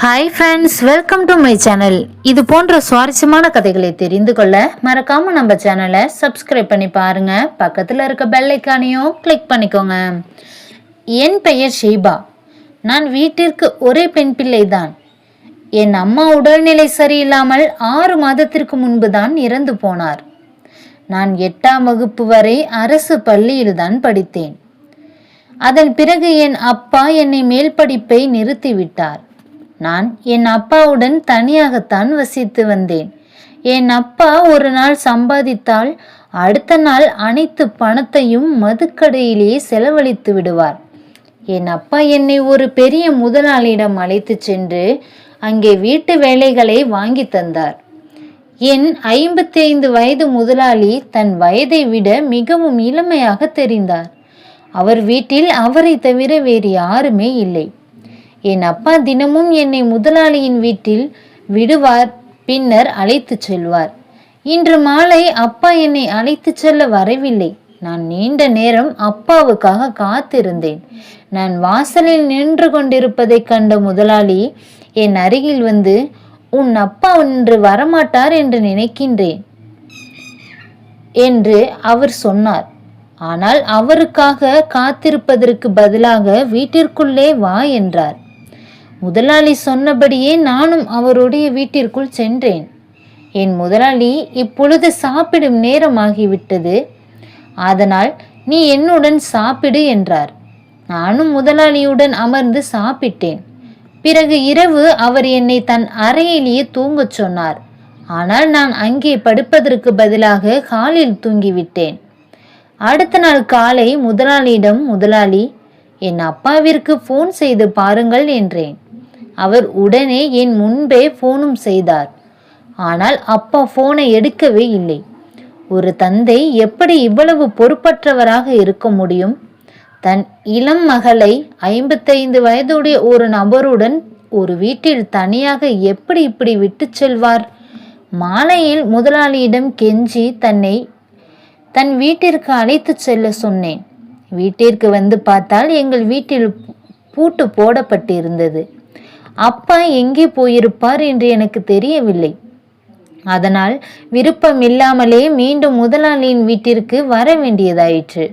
Hi friends welcome to my channel இது போன்ற சுவாரஸ்யமான கதைகளை தெரிந்து கொள்ள மறக்காம நம்ம சேனலை சப்ஸ்கிரைப் பண்ணி பாருங்க. பக்கத்தில் இருக்க பெல்லைக்கானையும் கிளிக் பண்ணிக்கோங்க. என் பெயர் ஷீபா. நான் வீட்டிற்கு ஒரே பெண் பிள்ளை தான். என் அம்மா உடல்நிலை சரியில்லாமல் ஆறு மாதத்திற்கு முன்பு தான் இறந்து போனார். நான் எட்டாம் வகுப்பு வரை அரசு பள்ளியில்தான் படித்தேன். அதன் பிறகு என் அப்பா என்னை மேல் படிப்பை நிறுத்திவிட்டார். நான் என் அப்பாவுடன் தனியாகத்தான் வசித்து வந்தேன். என் அப்பா ஒரு நாள் சம்பாதித்தால் அடுத்த நாள் அனைத்து பணத்தையும் மதுக்கடையிலேயே செலவழித்து விடுவார். என் அப்பா என்னை ஒரு பெரிய முதலாளியிடம் அழைத்து சென்று அங்கே வீட்டு வேலைகளை வாங்கி தந்தார். என் ஐம்பத்தி ஐந்து வயது முதலாளி தன் வயதை விட மிகவும் இளமையாக தெரிந்தார். அவர் வீட்டில் அவரை தவிர வேறு யாருமே இல்லை. என் அப்பா தினமும் என்னை முதலாளியின் வீட்டில் விடுவார் பின்னர் அழைத்துச் செல்வார். இன்று மாலை அப்பா என்னை அழைத்துச் செல்ல வரவில்லை. நான் நீண்ட நேரம் அப்பாவுக்காக காத்திருந்தேன். நான் வாசலில் நின்று கொண்டிருப்பதைக் கண்ட முதலாளி என் அருகில் வந்து உன் அப்பா இன்று வரமாட்டார் என்று நினைக்கின்றேன் என்று அவர் சொன்னார். ஆனால் அவருக்காக காத்திருப்பதற்கு பதிலாக வீட்டிற்குள்ளே வா என்றார். முதலாளி சொன்னபடியே நானும் அவருடைய வீட்டிற்குள் சென்றேன். என் முதலாளி இப்பொழுது சாப்பிடும் நேரமாகிவிட்டது. அதனால் நீ என்னுடன் சாப்பிடு என்றார். நானும் முதலாளியுடன் அமர்ந்து சாப்பிட்டேன். பிறகு இரவு அவர் என்னை தன் அறையிலேயே தூங்கச் சொன்னார். ஆனால் நான் அங்கே படுப்பதற்கு பதிலாக ஹாலில் தூங்கிவிட்டேன். அடுத்த நாள் காலை முதலாளியிடம் முதலாளி என் அப்பாவிற்கு ஃபோன் செய்து பாருங்கள் என்றேன். அவர் உடனே என் முன்பே ஃபோனும் செய்தார். ஆனால் அப்பா ஃபோனை எடுக்கவே இல்லை. ஒரு தந்தை எப்படி இவ்வளவு பொறுப்பற்றவராக இருக்க முடியும்? தன் இளம் மகளை ஐம்பத்தைந்து வயதுடைய ஒரு நபருடன் ஒரு வீட்டில் தனியாக எப்படி இப்படி விட்டுச் செல்வார்? மாலையில் முதலாளியிடம் கெஞ்சி தன்னை தன் வீட்டிற்கு அழைத்து செல்ல சொன்னேன். வீட்டிற்கு வந்து பார்த்தால் எங்கள் வீட்டில் பூட்டு போடப்பட்டிருந்தது. அப்பா எங்கே போயிருப்பார் என்று எனக்கு தெரியவில்லை. அதனால் விருப்பம் இல்லாமலே மீண்டும் முதலாளியின் வீட்டிற்கு வர வேண்டியதாயிற்று.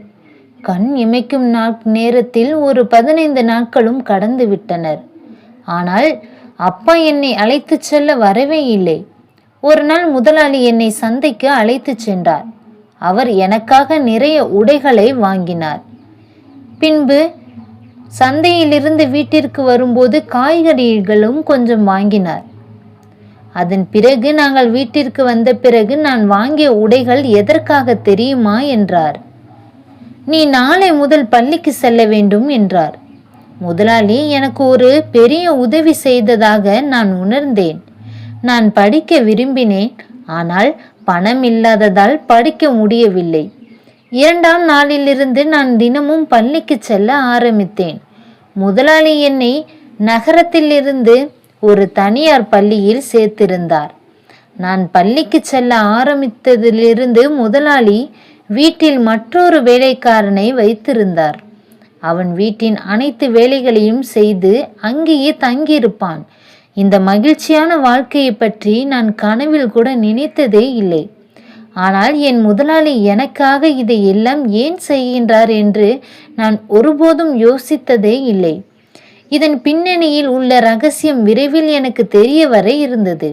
கண் இமைக்கும் நா நேரத்தில் ஒரு பதினைந்து நாட்களும் கடந்து விட்டனர். ஆனால் அப்பா என்னை அழைத்துச் செல்ல வரவே இல்லை. ஒரு நாள் முதலாளி என்னை சந்தைக்கு அழைத்துச் சென்றார். அவர் எனக்காக நிறைய உடைகளை வாங்கினார். பின்பு சந்தையிலிருந்து வீட்டிற்கு வரும்போது காய்கறிகளும் கொஞ்சம் வாங்கினார். அதன் பிறகு நாங்கள் வீட்டிற்கு வந்த பிறகு நான் வாங்கிய உடைகள் எதற்காக தெரியுமா என்றார். நீ நாளை முதல் பள்ளிக்கு செல்ல வேண்டும் என்றார். முதலாளி எனக்கு ஒரு பெரிய உதவி செய்ததாக நான் உணர்ந்தேன். நான் படிக்க விரும்பினேன் ஆனால் பணம் இல்லாததால் படிக்க முடியவில்லை. இரண்டாம் நாளிலிருந்து நான் தினமும் பள்ளிக்கு செல்ல ஆரம்பித்தேன். முதலாளி என்னை நகரத்திலிருந்து ஒரு தனியார் பள்ளியில் சேர்த்திருந்தார். நான் பள்ளிக்கு செல்ல ஆரம்பித்ததிலிருந்து முதலாளி வீட்டில் மற்றொரு வேலைக்காரனை வைத்திருந்தார். அவன் வீட்டின் அனைத்து வேலைகளையும் செய்து அங்கேயே தங்கியிருப்பான். இந்த மகிழ்ச்சியான வாழ்க்கையை பற்றி நான் கனவில் கூட நினைத்ததே இல்லை. ஆனால் என் முதலாளி எனக்காக இதை எல்லாம் ஏன் செய்கின்றார் என்று நான் ஒருபோதும் யோசித்ததே இல்லை. இதன் பின்னணியில் உள்ள ரகசியம் விரைவில் எனக்கு தெரிய வர இருந்தது.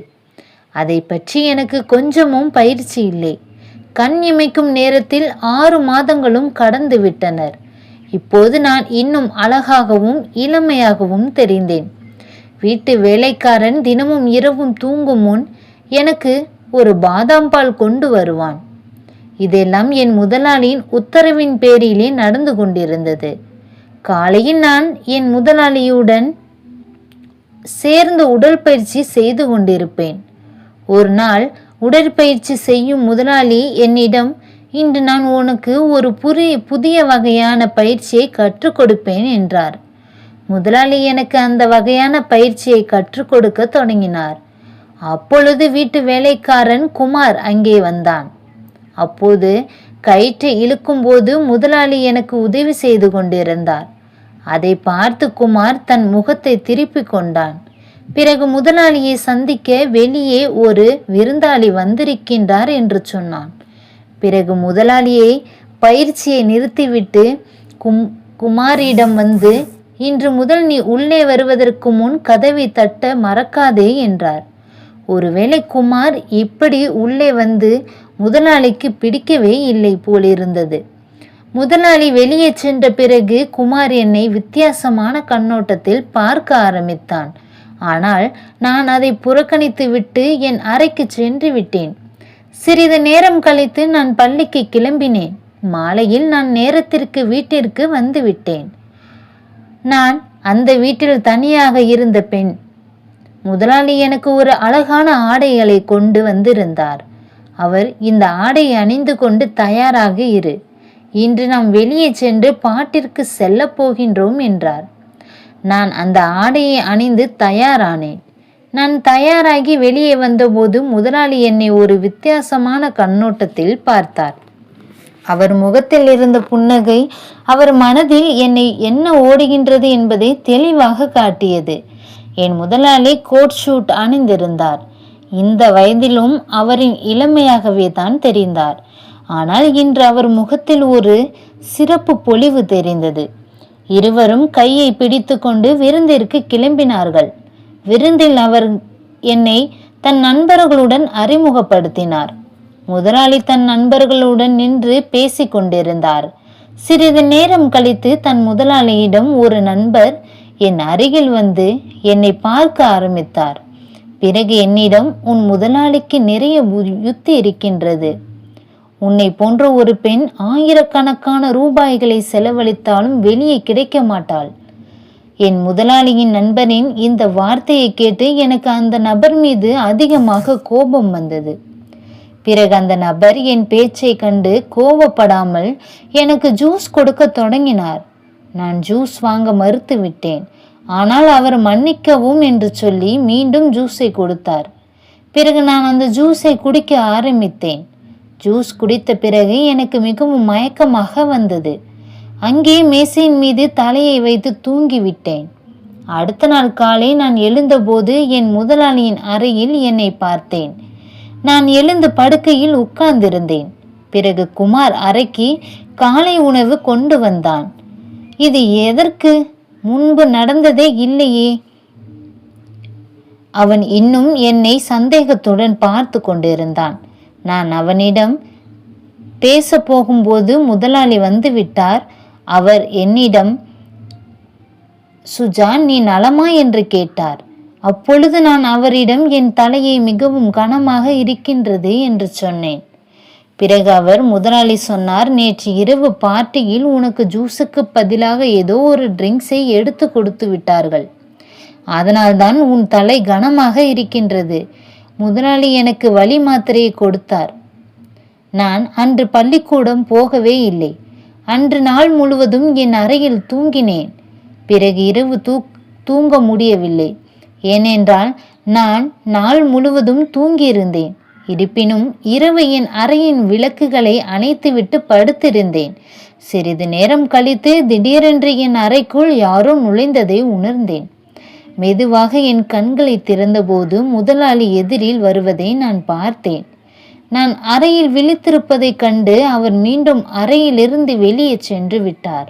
அதை பற்றி எனக்கு கொஞ்சமும் பயிற்சி இல்லை. கண் இமைக்கும் நேரத்தில் ஆறு மாதங்களும் கடந்து விட்டனர். இப்போது நான் இன்னும் அழகாகவும் இளமையாகவும் தெரிந்தேன். வீட்டு வேலைக்காரன் தினமும் இரவும் தூங்கும் முன் எனக்கு ஒரு பாதாம் பால் கொண்டு வருவான். இதெல்லாம் என் முதலாளியின் உத்தரவின் பேரிலே நடந்து கொண்டிருந்தது. காலையில் நான் என் முதலாளியுடன் சேர்ந்து உடற்பயிற்சி செய்து கொண்டிருப்பேன். ஒரு நாள் உடற்பயிற்சி செய்யும் முதலாளி என்னிடம் இன்று நான் உனக்கு ஒரு புதிய புதிய வகையான பயிற்சியை கற்றுக் கொடுப்பேன் என்றார். முதலாளி எனக்கு அந்த வகையான பயிற்சியை கற்றுக் கொடுக்க தொடங்கினார். அப்பொழுது வீட்டு வேலைக்காரன் குமார் அங்கே வந்தான். அப்போது கயிற்றை இழுக்கும்போது முதலாளி எனக்கு உதவி செய்து கொண்டிருந்தார். அதை பார்த்து குமார் தன் முகத்தை திருப்பிக் கொண்டான். பிறகு முதலாளியை சந்திக்க வெளியே ஒரு விருந்தாளி வந்திருக்கின்றார் என்று சொன்னான். பிறகு முதலாளியை பயிற்சியை நிறுத்திவிட்டு கும் குமாரிடம் வந்து இன்று முதல் நீ உள்ளே வருவதற்கு முன் கதவை தட்ட மறக்காதே என்றார். ஒருவேளை குமார் இப்படி உள்ளே வந்து முதலாளிக்கு பிடிக்கவே இல்லை போலிருந்தது. முதலாளி வெளியே சென்ற பிறகு குமார் என்னை வித்தியாசமான கண்ணோட்டத்தில் பார்க்க ஆரம்பித்தான். ஆனால் நான் அதை புறக்கணித்து விட்டு என் அறைக்கு சென்று விட்டேன். சிறிது நேரம் கழித்து நான் பள்ளிக்கு கிளம்பினேன். மாலையில் நான் நேரத்திற்கு வீட்டிற்கு வந்து விட்டேன். நான் அந்த வீட்டில் தனியாக இருந்த பெண் முதலாளி எனக்கு ஒரு அழகான ஆடைகளை கொண்டு வந்திருந்தார். அவர் இந்த ஆடையை அணிந்து கொண்டு தயாராக இரு. இன்று நாம் வெளியே சென்று பாட்டிற்கு செல்ல போகின்றோம் என்றார். நான் அந்த ஆடையை அணிந்து தயாரானேன். நான் தயாராகி வெளியே வந்தபோது முதலாளி என்னை ஒரு வித்தியாசமான கண்ணோட்டத்தில் பார்த்தார். அவர் முகத்தில் இருந்த புன்னகை அவர் மனதில் என்னை என்ன ஓடுகின்றது என்பதை தெளிவாக காட்டியது. என் முதலாளி கோட் ஷூட் அணிந்திருந்தார். இந்த வயதிலும் அவரின் இளமையாகவே தான் தெரிந்தார். ஆனால் இன்று அவர் முகத்தில் ஒரு சிறப்பு பொலிவு தெரிந்தது. இருவரும் கையை பிடித்துக்கொண்டு விருந்திற்கு கிளம்பினார்கள். விருந்தில் அவர் என்னை தன் நண்பர்களுடன் அறிமுகப்படுத்தினார். முதலாளி தன் நண்பர்களுடன் நின்று பேசிக்கொண்டிருந்தார் சிறிது நேரம் கழித்து தன் முதலாளியிடம் ஒரு நண்பர் என் அருகில் வந்து என்னை பார்க்க ஆரம்பித்தார். பிறகு என்னிடம் உன் முதலாளிக்கு நிறைய யுத்தி இருக்கின்றது. உன்னை போன்ற ஒரு பெண் ஆயிரக்கணக்கான ரூபாய்களை செலவழித்தாலும் வெளியே கிடைக்க மாட்டாள். என் முதலாளியின் நண்பனின் இந்த வார்த்தையை கேட்டு எனக்கு அந்த நபர் மீது அதிகமாக கோபம் வந்தது. பிறகு அந்த நபர் என் பேச்சை கண்டு கோபப்படாமல் எனக்கு ஜூஸ் கொடுக்க தொடங்கினார். நான் ஜூஸ் வாங்க மறுத்து விட்டேன் ஆனால் அவர் மன்னிக்கவும் என்று சொல்லி மீண்டும் ஜூஸை கொடுத்தார். பிறகு நான் அந்த ஜூஸை குடிக்க ஆரம்பித்தேன். ஜூஸ் குடித்த பிறகு எனக்கு மிகவும் மயக்கமாக வந்தது. அங்கே மேசையின் மீது தலையை வைத்து தூங்கிவிட்டேன். அடுத்த நாள் காலை நான் எழுந்தபோது என் முதலாளியின் அறையில் என்னை பார்த்தேன். நான் எழுந்து படுக்கையில் உட்கார்ந்திருந்தேன். பிறகு குமார் அறைக்கு காலை உணவு கொண்டு வந்தான். இது எதற்கு? முன்பு நடந்ததே இல்லையே. அவன் இன்னும் என்னை சந்தேகத்துடன் பார்த்து கொண்டிருந்தான். நான் அவனிடம் பேச போகும்போது முதலாளி வந்து விட்டார் அவர் என்னிடம் சுஜான் நீ நலமா என்று கேட்டார். அப்பொழுது நான் அவரிடம் என் தலையை மிகவும் கனமாக இருக்கின்றது என்று சொன்னேன். பிறகு அவர் முதலாளி சொன்னார் நேற்று இரவு பார்ட்டியில் உனக்கு ஜூஸுக்கு பதிலாக ஏதோ ஒரு ட்ரிங்க்ஸை எடுத்து கொடுத்து விட்டார்கள். அதனால்தான் உன் தலை கனமாக இருக்கின்றது. முதலாளி எனக்கு வழி மாத்திரையை கொடுத்தார். நான் அன்று பள்ளிக்கூடம் போகவே இல்லை. அன்று நாள் முழுவதும் என் அறையில் தூங்கினேன். பிறகு இரவு தூ தூங்க முடியவில்லை. ஏனென்றால் நான் நாள் முழுவதும் தூங்கியிருந்தேன். இருப்பினும் இரவு என் அறையின் விளக்குகளை அணைத்துவிட்டு படுத்திருந்தேன். சிறிது நேரம் கழித்து திடீரென்று என் அறைக்குள் யாரோ நுழைந்ததை உணர்ந்தேன். மெதுவாக என் கண்களை திறந்தபோது முதலாளி எதிரில் வருவதை நான் பார்த்தேன். நான் அறையில் விழித்திருப்பதைக் கண்டு அவர் மீண்டும் அறையிலிருந்து வெளியே சென்று விட்டார்.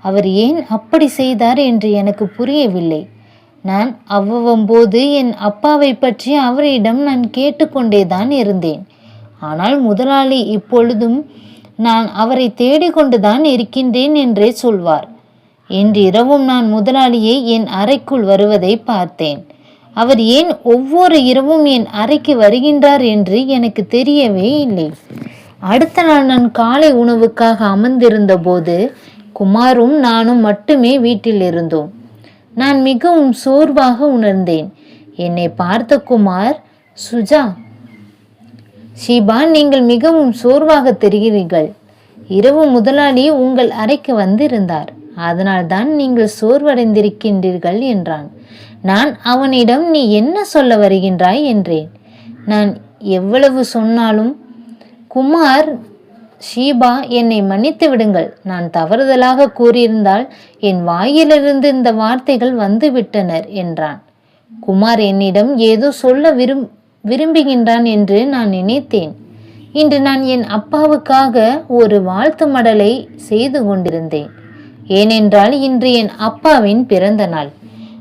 அவர் ஏன் அப்படி செய்தார் என்று எனக்கு புரியவில்லை. நான் அவ்வப்போது என் அப்பாவை பற்றி அவரிடம் நான் கேட்டுக்கொண்டேதான் இருந்தேன். ஆனால் முதலாளி இப்பொழுதும் நான் அவரை தேடிக்கொண்டுதான் இருக்கின்றேன் என்றே சொல்வார். இன்றிரவும் நான் முதலாளியை என் அறைக்குள் வருவதை பார்த்தேன். அவர் ஏன் ஒவ்வொரு இரவும் என் அறைக்கு வருகின்றார் என்று எனக்கு தெரியவே இல்லை. அடுத்த நாள் நான் காலை உணவுக்காக அமர்ந்திருந்த போது குமாரும் நானும் மட்டுமே வீட்டில் இருந்தோம். நான் மிகவும் சோர்வாக உணர்ந்தேன். என்னை பார்த்த குமார் சுஜா ஷீபா நீங்கள் மிகவும் சோர்வாக தெரிகிறீர்கள். இரவு முதலாளி உங்கள் அறைக்கு வந்திருந்தார். அதனால்தான் நீங்கள் சோர்வடைந்திருக்கின்றீர்கள் என்றான். நான் அவனிடம் நீ என்ன சொல்ல வருகின்றாய்? என்றேன். நான் எவ்வளவு சொன்னாலும் குமார் ஷீபா என்னை மன்னித்து விடுங்கள். நான் தவறுதலாக கூறியிருந்தால் என் வாயிலிருந்து இந்த வார்த்தைகள் வந்துவிட்டனர் என்றான். குமார் என்னிடம் ஏதோ சொல்ல விரும் விரும்புகின்றான் என்று நான் நினைத்தேன். இன்று நான் என் அப்பாவுக்காக ஒரு வாழ்த்து மடலை செய்து கொண்டிருந்தேன். ஏனென்றால் இன்று என் அப்பாவின் பிறந்த நாள்.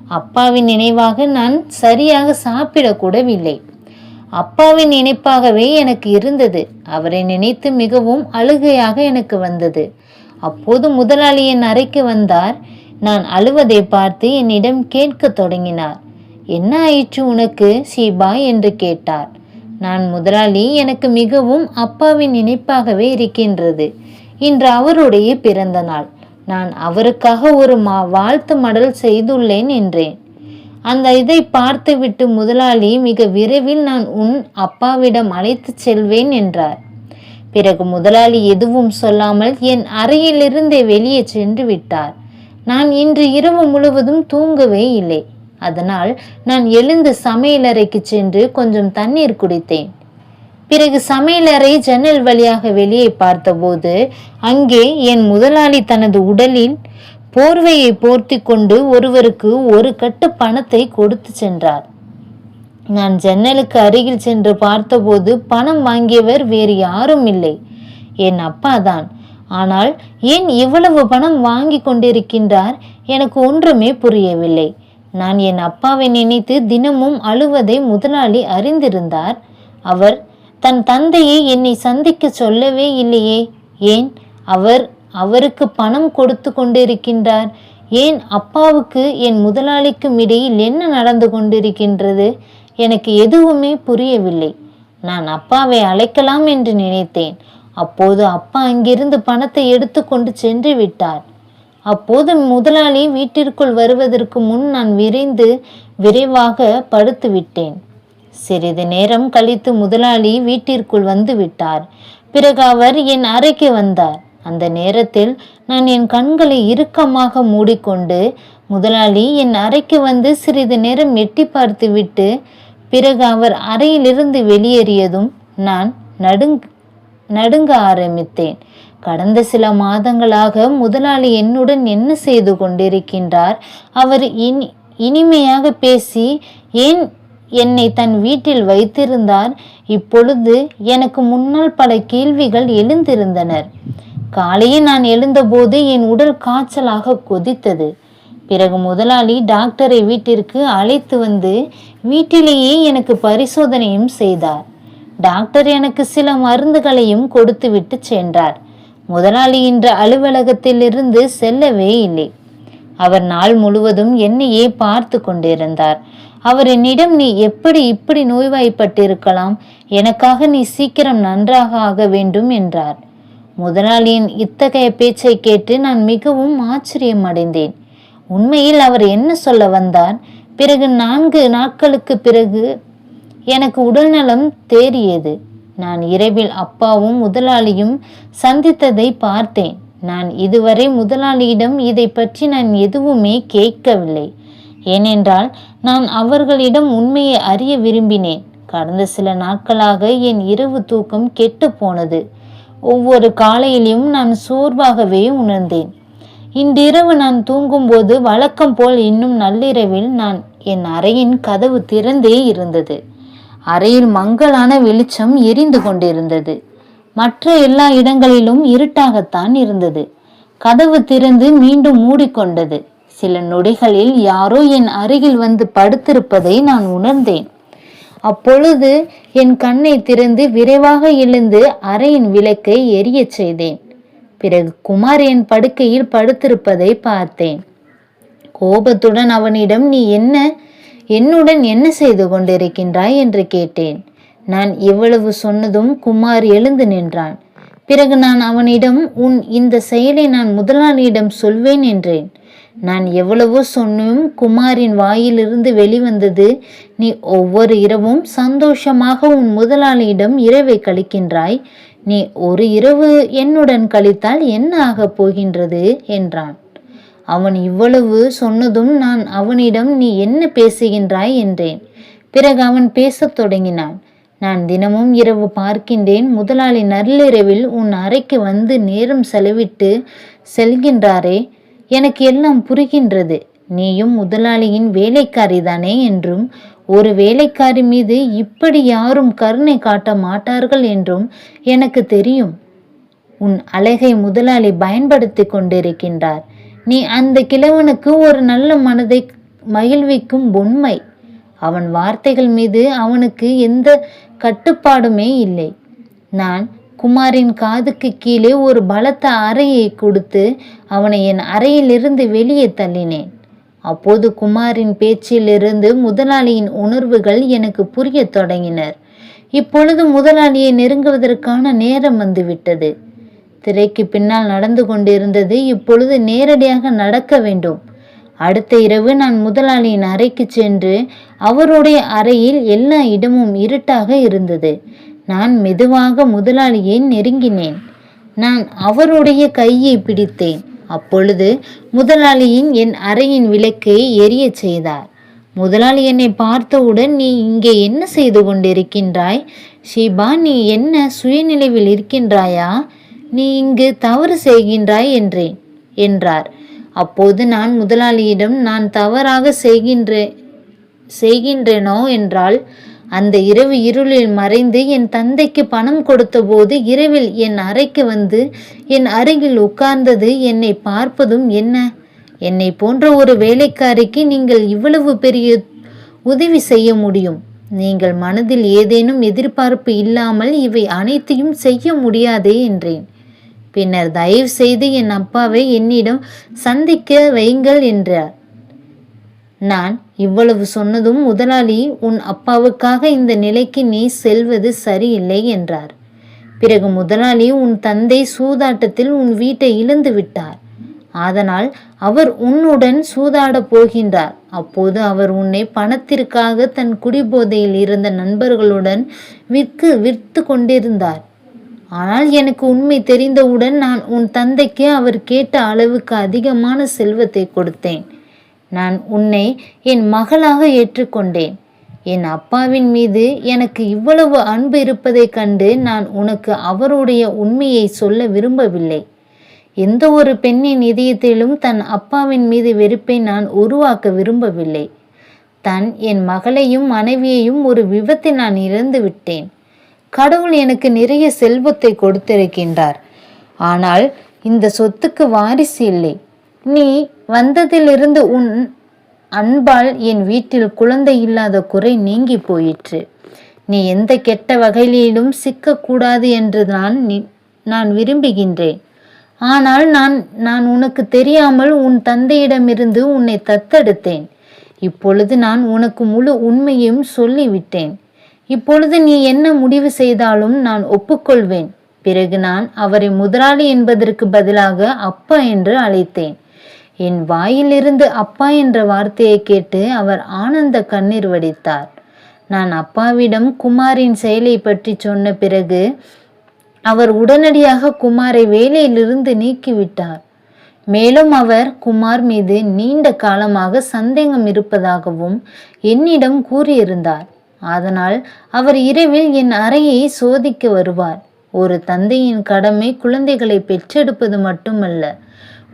அப்பாவின் நினைவாக நான் சரியாக சாப்பிடக்கூடவில்லை. அப்பாவின் நினைப்பாகவே எனக்கு இருந்தது. அவரை நினைத்து மிகவும் அழுகையாக எனக்கு வந்தது. அப்போது முதலாளி என் அறைக்கு வந்தார். நான் அழுவதை பார்த்து என்னிடம் கேட்கத் தொடங்கினார். என்ன ஆயிற்று உனக்கு ஷீபா என்று கேட்டார். நான் முதலாளி எனக்கு மிகவும் அப்பாவின் நினைப்பாகவே இருக்கின்றது. இன்று அவருடைய பிறந்த நாள். நான் அவருக்காக ஒரு மா வாழ்த்து மடல் செய்துள்ளேன் என்றேன். அந்த இதை பார்த்துவிட்டு முதலாளி மிக விரைவில் நான் உன் அப்பாவிடம் அழைத்துச் செல்வேன் என்றார். பிறகு முதலாளி எதுவும் சொல்லாமல் என் அறையிலிருந்தே வெளியே சென்று விட்டார். நான் இன்று இரவு முழுவதும் தூங்கவே இல்லை. அதனால் நான் எழுந்து சமையலறைக்கு சென்று கொஞ்சம் தண்ணீர் குடித்தேன். பிறகு சமையலறை ஜன்னல் வழியாக வெளியே பார்த்தபோது அங்கே என் முதலாளி தனது உடலில் போர்வையை போர்த்தி கொண்டு ஒருவருக்கு ஒரு கட்டு பணத்தை கொடுத்து சென்றார். நான் ஜன்னலுக்கு அருகில் சென்று பார்த்தபோது பணம் வாங்கியவர் வேறு யாரும் இல்லை. என் அப்பா தான். ஆனால் ஏன் இவ்வளவு பணம் வாங்கி கொண்டிருக்கின்றார்? எனக்கு ஒன்றுமே புரியவில்லை. நான் என் அப்பாவை நினைத்து தினமும் அழுவதை முதலாளி அறிந்திருந்தார். அவர் தன் தந்தையை என்னை சந்திக்க சொல்லவே இல்லையே. ஏன்? அவர் அவருக்கு பணம் கொடுத்து கொண்டிருக்கின்றார். ஏன் அப்பாவுக்கு என் முதலாளிக்கும் இடையில் என்ன நடந்து கொண்டிருக்கின்றது? எனக்கு எதுவுமே புரியவில்லை. நான் அப்பாவை அழைக்கலாம் என்று நினைத்தேன். அப்போது அப்பா அங்கிருந்து பணத்தை எடுத்துக்கொண்டு சென்று விட்டார். அப்போது முதலாளி வீட்டிற்குள் வருவதற்கு முன் நான் விரைந்து விரைவாக படுத்து விட்டேன். சிறிது நேரம் கழித்து முதலாளி வீட்டிற்குள் வந்து விட்டார். பிறகு அவர் என் அறைக்கு வந்தார். அந்த நேரத்தில் நான் என் கண்களை இறுக்கமாக மூடிக்கொண்டு முதலாளி என் அறைக்கு வந்து சிறிது நேரம் எட்டி பார்த்துவிட்டு பிறகு அவர் அறையிலிருந்து வெளியேறியதும் நான் நடுங் நடுங்க ஆரம்பித்தேன். கடந்த சில மாதங்களாக முதலாளி என்னுடன் என்ன செய்து கொண்டிருக்கின்றார் அவர் இனி இனிமையாக பேசி ஏன் என்னை தன் வீட்டில் வைத்திருந்தார்? இப்பொழுது எனக்கு முன்னால் பல கேள்விகள் எழுந்திருந்தனர். காலையில் நான் எழுந்தபோது என் உடல் காய்ச்சலாக கொதித்தது. பிறகு முதலாளி டாக்டரை வீட்டிற்கு அழைத்து வந்து வீட்டிலேயே எனக்கு பரிசோதனையும் செய்தார். டாக்டர் எனக்கு சில மருந்துகளையும் கொடுத்துவிட்டு சென்றார். முதலாளி இன்று அலுவலகத்திலிருந்து செல்லவே இல்லை. அவர் நாள் முழுவதும் என்னையே பார்த்து கொண்டிருந்தார். அவர் என்னிடம் நீ எப்படி இப்படி நோய்வாய்ப்பட்டிருக்கலாம்? எனக்காக நீ சீக்கிரம் நன்றாக ஆக வேண்டும் என்றார். முதலாளியின் இத்தகைய பேச்சை கேட்டு நான் மிகவும் ஆச்சரியம் அடைந்தேன் உண்மையில் அவர் என்ன சொல்ல வந்தார்? பிறகு நான்கு நாட்களுக்கு பிறகு எனக்கு உடல்நலம் தேறியது. நான் இரவில் அப்பாவும் முதலாளியும் சந்தித்ததை பார்த்தேன். நான் இதுவரை முதலாளியிடம் இதை பற்றி நான் எதுவுமே கேட்கவில்லை. ஏனென்றால் நான் அவர்களிடம் உண்மையை அறிய விரும்பினேன். கடந்த சில நாட்களாக என் இரவு தூக்கம் கெட்டு போனது. ஒவ்வொரு காலையிலும் நான் சோர்வாகவே உணர்ந்தேன். இன்றிரவு நான் தூங்கும்போது வழக்கம் போல் இன்னும் நள்ளிரவில் நான் என் அறையின் கதவு திறந்தே இருந்தது. அறையில் மங்கலான வெளிச்சம் எரிந்து கொண்டிருந்தது. மற்ற எல்லா இடங்களிலும் இருட்டாகத்தான் இருந்தது. கதவு திறந்து மீண்டும் மூடிக்கொண்டது. சில நொடிகளில் யாரோ என் அருகில் வந்து படுத்திருப்பதை நான் உணர்ந்தேன். அப்பொழுது என் கண்ணை திறந்து விரைவாக எழுந்து அறையின் விளக்கை எரியச் செய்தேன். பிறகு குமார் என் படுக்கையில் படுத்திருப்பதை பார்த்தேன். கோபத்துடன் அவனிடம் நீ என்ன? என்னுடன் என்ன செய்து கொண்டிருக்கின்றாய்? என்று கேட்டேன். நான் இவ்வளவு சொன்னதும் குமார் எழுந்து நின்றான். பிறகு நான் அவனிடம் உன் இந்த செயலை நான் முதலாளியிடம் சொல்வேன் என்றேன். நான் எவ்வளவோ சொன்னும் குமாரின் வாயிலிருந்து வெளிவந்தது. நீ ஒவ்வொரு இரவும் சந்தோஷமாக உன் முதலாளியிடம் இரவை கழிக்கின்றாய். நீ ஒரு இரவு என்னுடன் கழித்தால் என்ன ஆகப் போகின்றது? என்றான். அவன் இவ்வளவு சொன்னதும் நான் அவனிடம் நீ என்ன பேசுகின்றாய்? என்றேன். பிறகு அவன் பேசத் தொடங்கினான். நான் தினமும் இரவு பார்க்கின்றேன். முதலாளி நள்ளிரவில் உன் அறைக்கு வந்து நேரம் செலவிட்டு செல்கின்றாரே. எனக்கு எல்லாம் புரிகின்றது. நீயும் முதலாளியின் வேலைக்காரிதானே என்றும் ஒரு வேலைக்காரி மீது இப்படி யாரும் கருணை காட்ட மாட்டார்கள் என்றும் எனக்கு தெரியும். உன் அழகை முதலாளி பயன்படுத்தி கொண்டிருக்கின்றார். நீ அந்த கிழவனுக்கு ஒரு நல்ல மனதை மகிழ்விக்கும் உண்மை அவன் வார்த்தைகள் மீது அவனுக்கு எந்த கட்டுப்பாடுமே இல்லை. நான் குமாரின் காதுக்கு கீழே ஒரு பலத்த அறையை கொடுத்து அவனை என் அறையிலிருந்து வெளியே தள்ளினேன். அப்போது குமாரின் பேச்சிலிருந்து முதலாளியின் உணர்வுகள் எனக்கு புரியத் தொடங்கினர். இப்பொழுது முதலாளியை நெருங்குவதற்கான நேரம் வந்துவிட்டது. திரைக்கு பின்னால் நடந்து கொண்டிருந்தது இப்பொழுது நேரடியாக நடக்க வேண்டும். அடுத்த இரவு நான் முதலாளியின் அறைக்கு சென்று அவருடைய அறையில் எல்லா இடமும் இருட்டாக இருந்தது. நான் மெதுவாக முதலாளியை நெருங்கினேன். நான் அவருடைய கையை பிடித்தேன். அப்பொழுது முதலாளியின் என் அறையின் விளக்கை எரியச் செய்தார். முதலாளி என்னை பார்த்தவுடன் நீ இங்கே என்ன செய்து கொண்டிருக்கின்றாய்? ஷீபா நீ என்ன சுயநிலைவில் இருக்கின்றாயா? நீ இங்கு தவறு செய்கின்றாய் என்றேன் என்றார். அப்போது நான் முதலாளியிடம் நான் தவறாக செய்கின்றேன் செய்கின்றேனோ? என்றால் அந்த இரவு இருளில் மறைந்து என் தந்தைக்கு பணம் கொடுத்தபோது இரவில் என் அறைக்கு வந்து என் அருகில் உட்கார்ந்தது என்னை பார்ப்பதும் என்ன? என்னை போன்ற ஒரு வேலைக்காரிக்கு நீங்கள் இவ்வளவு பெரிய உதவி செய்ய முடியும்? நீங்கள் மனதில் ஏதேனும் எதிர்பார்ப்பு இல்லாமல் இவை அனைத்தையும் செய்ய முடியாதே என்றேன். பின்னர் தயவு செய்து என் அப்பாவை என்னிடம் சந்திக்க வைங்கள் என்றார். நான் இவ்வளவு சொன்னதும் முதலாளி உன் அப்பாவுக்காக இந்த நிலைக்கு நீ செல்வது சரியில்லை என்றார். பிறகு முதலாளி உன் தந்தை சூதாட்டத்தில் உன் வீட்டை இழந்து விட்டார். அதனால் அவர் உன்னுடன் சூதாடப் போகின்றார். அப்போது அவர் உன்னை பணத்திற்காக தன் குடிபோதையில் இருந்த நண்பர்களுடன் விற்கு விற்று கொண்டிருந்தார். ஆனால் எனக்கு உண்மை தெரிந்தவுடன் நான் உன் தந்தைக்கு அவர் கேட்ட அளவுக்கு அதிகமான செல்வத்தை கொடுத்தேன். நான் உன்னை என் மகளாக ஏற்றுக்கொண்டேன். என் அப்பாவின் மீது எனக்கு இவ்வளவு அன்பு இருப்பதைக் கண்டு நான் உனக்கு அவருடைய உண்மையை சொல்ல விரும்பவில்லை. எந்த ஒரு பெண்ணின் இதயத்திலும் தன் அப்பாவின் மீது வெறுப்பை நான் உருவாக்க விரும்பவில்லை. தன் என் மகளையும் மனைவியையும் ஒரு விபத்தில் நான் இழந்து விட்டேன். கடவுள் எனக்கு நிறைய செல்வத்தை கொடுத்திருக்கின்றார். ஆனால் இந்த சொத்துக்கு வாரிசு இல்லை. நீ வந்ததிலிருந்து உன் அன்பால் என் வீட்டில் குழந்தை இல்லாத குறை நீங்கி போயிற்று. நீ எந்த கெட்ட வகையிலும் சிக்கக்கூடாது என்று நான் நான் விரும்புகின்றேன். ஆனால் நான் நான் உனக்கு தெரியாமல் உன் தந்தையிடமிருந்து உன்னை தத்தெடுத்தேன். இப்பொழுது நான் உனக்கு முழு உண்மையும் சொல்லிவிட்டேன். இப்பொழுது நீ என்ன முடிவு செய்தாலும் நான் ஒப்புக்கொள்வேன். பிறகு நான் அவரை முதலாளி என்பதற்கு பதிலாக அப்பா என்று அழைத்தேன். என் வாயிலிருந்து அப்பா என்ற வார்த்தையை கேட்டு அவர் ஆனந்த கண்ணீர் வடித்தார். நான் அப்பாவிடம் குமாரின் செயலை பற்றி சொன்ன பிறகு அவர் உடனடியாக குமாரை வேலையிலிருந்து நீக்கிவிட்டார். மேலும் அவர் குமார் மீது நீண்ட காலமாக சந்தேகம் இருப்பதாகவும் என்னிடம் கூறியிருந்தார். அதனால் அவர் இரவில் என் அறையை சோதிக்க வருவார். ஒரு தந்தையின் கடமை குழந்தைகளை பெற்றெடுப்பது மட்டுமல்ல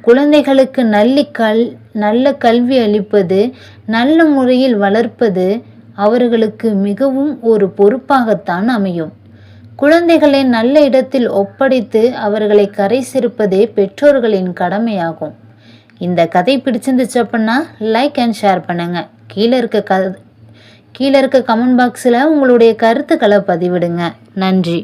குழந்தைகளுக்கு நல்லி கல் நல்ல கல்வி அளிப்பது நல்ல முறையில் வளர்ப்பது அவர்களுக்கு மிகவும் ஒரு பொறுப்பாகத்தான் அமையும். குழந்தைகளை நல்ல இடத்தில் ஒப்படைத்து அவர்களை கரை சேர்ப்பதே பெற்றோர்களின் கடமையாகும். இந்த கதை பிடிச்சிருந்துச்சு அப்படின்னா லைக் அண்ட் ஷேர் பண்ணுங்கள் கீழே இருக்க க கீழே இருக்க கமெண்ட் பாக்ஸில் உங்களுடைய கருத்துக்களை பதிவிடுங்க. நன்றி.